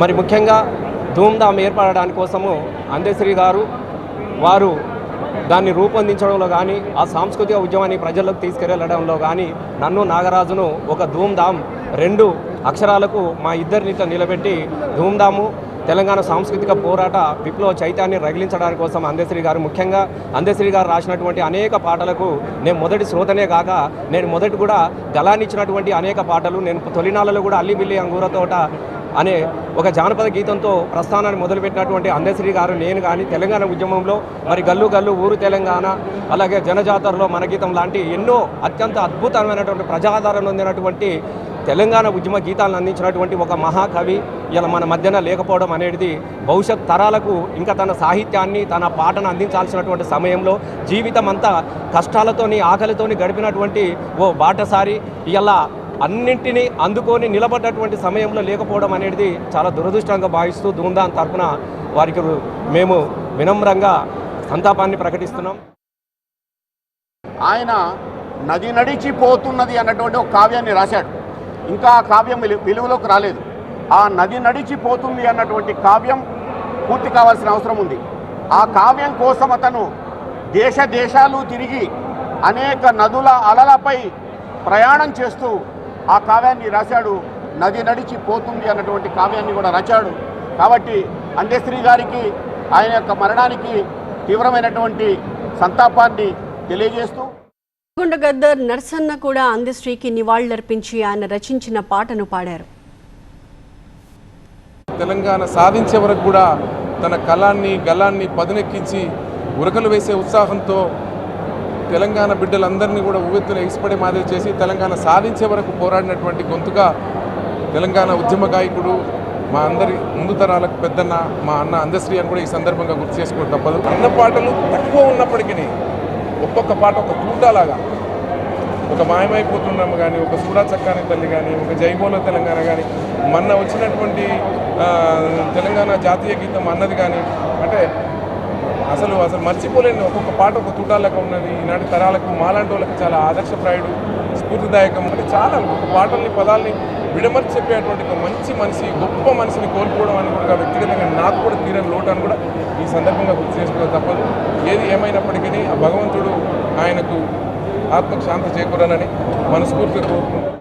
మరి ముఖ్యంగా ధూమ్ధామ్ ఏర్పడడాని కోసము అందశ్రీ గారు వారు దాన్ని రూపొందించడంలో కానీ ఆ సాంస్కృతిక ఉద్యమాన్ని ప్రజల్లోకి తీసుకెళ్ళడంలో కానీ నన్ను నాగరాజును ఒక ధూమ్ధామ్ రెండు అక్షరాలకు మా ఇద్దరిని ఇట్లా నిలబెట్టి ధూమ్ధాము తెలంగాణ సాంస్కృతిక పోరాట విప్లవ చైతాన్ని రగిలించడానికి కోసం అందశ్రీ గారు ముఖ్యంగా అందశ్రీ గారు రాసినటువంటి అనేక పాటలకు నేను మొదటి శ్రోతనే కాక నేను మొదటి కూడా గలానిచ్చినటువంటి అనేక పాటలు నేను తొలినాళ్ళలో కూడా అల్లిబిల్లి అంగూరతోట అనే ఒక జానపద గీతంతో ప్రస్థానాన్ని మొదలుపెట్టినటువంటి అందశ్రీ గారు నేను కానీ తెలంగాణ ఉద్యమంలో మరి గల్లు గల్లు ఊరు తెలంగాణ అలాగే జనజాతరలో మన గీతం లాంటి ఎన్నో అత్యంత అద్భుతమైనటువంటి ప్రజాదరణ పొందినటువంటి తెలంగాణ ఉద్యమ గీతాలను అందించినటువంటి ఒక మహాకవి. ఇలా మన మధ్యన లేకపోవడం అనేది భవిష్యత్ తరాలకు ఇంకా తన సాహిత్యాన్ని తన పాటను అందించాల్సినటువంటి సమయంలో జీవితం అంతా కష్టాలతోని ఆకలితోని గడిపినటువంటి ఓ బాటసారి. ఇలా అన్నింటినీ అందుకొని నిలబడ్డటువంటి సమయంలో లేకపోవడం అనేది చాలా దురదృష్టంగా భావిస్తూ ధూమ్ధాం తరపున వారికి మేము వినమ్రంగా సంతాపాన్ని ప్రకటిస్తున్నాం. ఆయన నది నడిచిపోతున్నది అన్నటువంటి ఒక కావ్యాన్ని రాశాడు. ఇంకా ఆ కావ్యం వెలు- వెలుగులోకి రాలేదు. ఆ నది నడిచిపోతుంది అన్నటువంటి కావ్యం పూర్తి కావాల్సిన అవసరం ఉంది. ఆ కావ్యం కోసం అతను దేశ దేశాలు తిరిగి అనేక నదుల అలలపై ప్రయాణం చేస్తూ ఆ కావ్యాన్ని రాశాడు నది నడిచి పోతుంది అన్నటువంటి కావ్యాన్ని కూడా రాశాడు. కాబట్టి అందేశ్రీ గారికి ఆయన యొక్క మరణానికి తీవ్రమైనటువంటి సంతాపాన్ని తెలియజేస్తూ గుండగద్దర్ నర్సన్న కూడా అందశ్రీకి నివాళులర్పించి ఆయన రచించిన పాటను పాడారు. తెలంగాణ సాధించే వరకు కూడా తన కళాన్ని గలాన్ని పదునెక్కించి ఉరకలు వేసే ఉత్సాహంతో తెలంగాణ బిడ్డలందరినీ కూడా ఉవ్వెత్తున ఎగిసిపడే మాదిరి చేసి తెలంగాణ సాధించే వరకు పోరాడినటువంటి గొంతుగా తెలంగాణ ఉద్యమ గాయకుడు మా అందరి ముందు తరాలకు పెద్దన్న మా అన్న అందశ్రీ అని కూడా ఈ సందర్భంగా గుర్తు చేసుకోవడం తప్పదు. అన్న పాటలు తక్కువ ఉన్నప్పటికీ ఒక్కొక్క పాట ఒక కూటలాగా ఒక మాయమైపోతున్నాము కానీ ఒక సూడా చక్కాని తల్లి కానీ ఒక జైబోల తెలంగాణ కానీ మొన్న వచ్చినటువంటి తెలంగాణ జాతీయ గీతం అన్నది కానీ అంటే అసలు అసలు మర్చిపోలేని ఒక్కొక్క పాట ఒక తుటాలకు ఉన్నది ఈనాటి తరాలకు మాలాంటి వాళ్ళకి చాలా ఆదర్శప్రాయుడు స్ఫూర్తిదాయకం అంటే చాలా ఒక పాటల్ని పదాల్ని విడమర్చి చెప్పేటువంటి ఒక మంచి మనిషి గొప్ప మనిషిని కోల్పోవడం అని కూడా వ్యక్తిగతంగా నాకు కూడా తీరని లోటు అని కూడా ఈ సందర్భంగా గుర్తు చేసుకోవడం తప్పదు. ఏది ఏమైనప్పటికీ ఆ భగవంతుడు ఆయనకు ఆత్మకు శాంతి చేకూరాలని మనస్ఫూర్తిగా కోరుకుంటున్నాను.